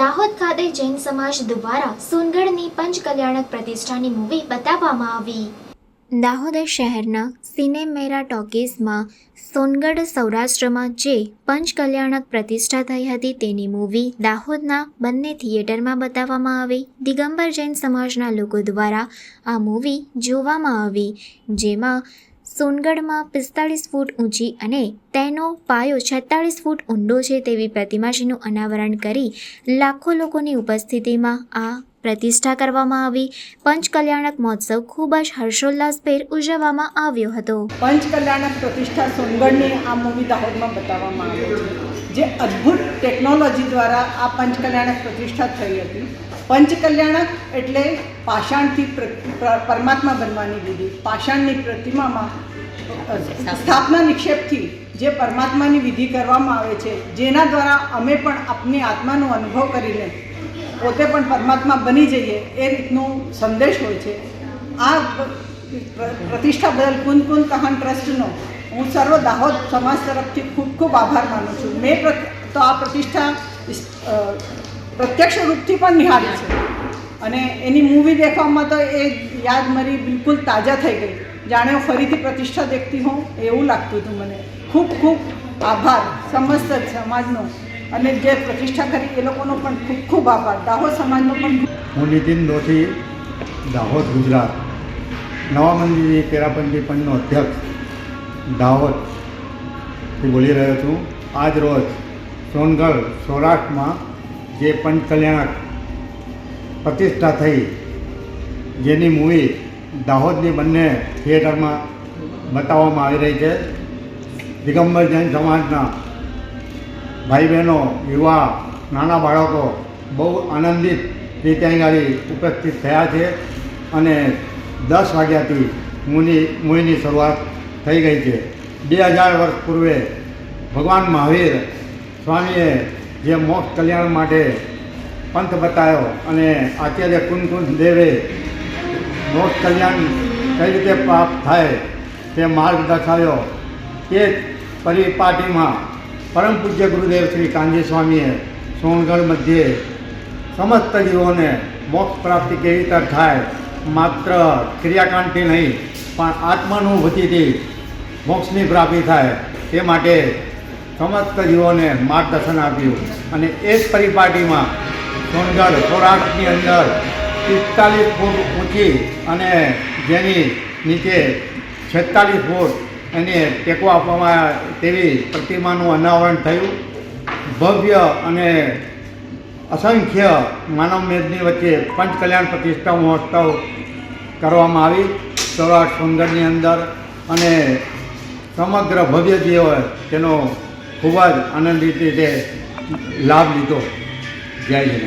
દાહોદ ખાતે જૈન સમાજ દ્વારા સોનગઢની પંચકલ્યાણક પ્રતિષ્ઠાની મૂવી બતાવવામાં આવી. દાહોદ શહેરના સિનેમેરા ટોકીઝમાં સોનગઢ સૌરાષ્ટ્રમાં જે પંચકલ્યાણક પ્રતિષ્ઠા થઈ હતી તેની મૂવી દાહોદના બંને થિયેટરમાં બતાવવામાં આવી. દિગંબર જૈન સમાજના લોકો દ્વારા આ મૂવી જોવામાં આવી, જેમાં સોનગઢમાં પિસ્તાળીસ ફૂટ ઊંચી અને તેનો પાયો છેતાળીસ ફૂટ ઊંડો છે તેવી પ્રતિમાજીનું અનાવરણ કરી લાખો લોકોની ઉપસ્થિતિમાં આ પ્રતિષ્ઠા કરવામાં આવી. પંચકલ્યાણક મહોત્સવ ખૂબ જ હર્ષોલ્લાસભેર ઉજવવામાં આવ્યો હતો. પંચકલ્યાણક પ્રતિષ્ઠા સોનગઢની આ મૂવી દાહોદમાં બતાવવામાં આવે છે. જે અદ્ભુત ટેકનોલોજી દ્વારા આ પંચકલ્યાણક પ્રતિષ્ઠા થઈ હતી. પંચકલ્યાણક એટલે પાષાણથી પ્ર- પ્ર- પરમાત્મા બનવાની વિધિ. પાષાણની પ્રતિમામાં સ્થાપના નિક્ષેપથી જે પરમાત્માની વિધિ કરવામાં આવે છે, જેના દ્વારા અમે પણ આપની આત્માનો અનુભવ કરીને પોતે પણ પરમાત્મા બની જઈએ, એ રીતનો સંદેશ હોય છે. આ પ્રતિષ્ઠા બદલ કુંદ કુંદ કહાન ટ્રસ્ટનો હું સર્વ દાહોદ સમાજ તરફથી ખૂબ ખૂબ આભાર માનું છું. મેં તો આ પ્રતિષ્ઠા પ્રત્યક્ષ રૂપથી પણ નિહાળી છે. અને એની મૂવી દેખવામાં તો એ યાદ મારી બિલકુલ તાજા થઈ ગઈ. જાણે હું ફરીથી પ્રતિષ્ઠા દેખતી હોઉં, એવું લાગતું હતું મને. ખૂબ ખૂબ આભાર, સમસ્ત સમાજનો. અને જે પ્રતિષ્ઠા કરી, એ લોકોનો પણ ખૂબ ખૂબ આભાર. દાહોદ સમાજનો પણ હું નીતિન દોશી, દાહોદ, ગુજરાત. નવા મંદિરની પેરાપંચી પંચનો અધ્યક્ષ દાહોદથી બોલી રહ્યો છું. આજ રોજ સોનગઢ, સૌરાષ્ટ્રમાં જે પંચકલ્યાણક પ્રતિષ્ઠા થઈ, જેની મૂવી દાહોદની બંને થિયેટરમાં બતાવવામાં આવી રહી છે. દિગંબર જૈન સમાજના ભાઈ બહેનો યુવા, નાના બાળકો બહુ આનંદિત રીતે અહીં ઉપસ્થિત થયા છે અને દસ વાગ્યાથી મૂની, મૂવીની શરૂઆત થઈ ગઈ છે. બે હજાર વર્ષ પૂર્વે ભગવાન મહાવીર સ્વામીએ જે મોક્ષ કલ્યાણ માટે પંથ બતાવ્યો અને આચાર્ય કુંદ દેવે મોક્ષ કલ્યાણ કઈ રીતે પ્રાપ્ત થાય તે માર્ગ દર્શાવ્યો. તે જ પરિપાટીમાં પરમ પૂજ્ય ગુરુદેવ શ્રી કાંજી સ્વામીએ સોનગઢ મધ્યે સમસ્ત જીવોને મોક્ષ પ્રાપ્તિ કેવી રીતે થાય માત્ર ક્રિયાકાંડથી નહીં, પણ આત્માનુભૂતિથી મોક્ષની પ્રાપ્તિ થાય તે માટે સમસ્ત જીવોને માર્ગદર્શન આપ્યું અને એ જ પરિપાટીમાં સોનગઢ સૌરાષ્ટ્રની અંદર પિસ્તાલીસ ફૂટ ઊંચી અને જેની નીચે છેતાલીસ ફૂટ એને ટેકો આપવામાં તેવી પ્રતિમાનું અનાવરણ થયું. ભવ્ય અને અસંખ્ય માનવ મેદની વચ્ચે પંચકલ્યાણ પ્રતિષ્ઠા મહોત્સવ કરવામાં આવી. સૌરાષ્ટ્ર સુંદરની અંદર અને સમગ્ર ભવ્ય જે હોય તેનો ખૂબ જ આનંદિત રીતે લાભ લીધો. જય જય.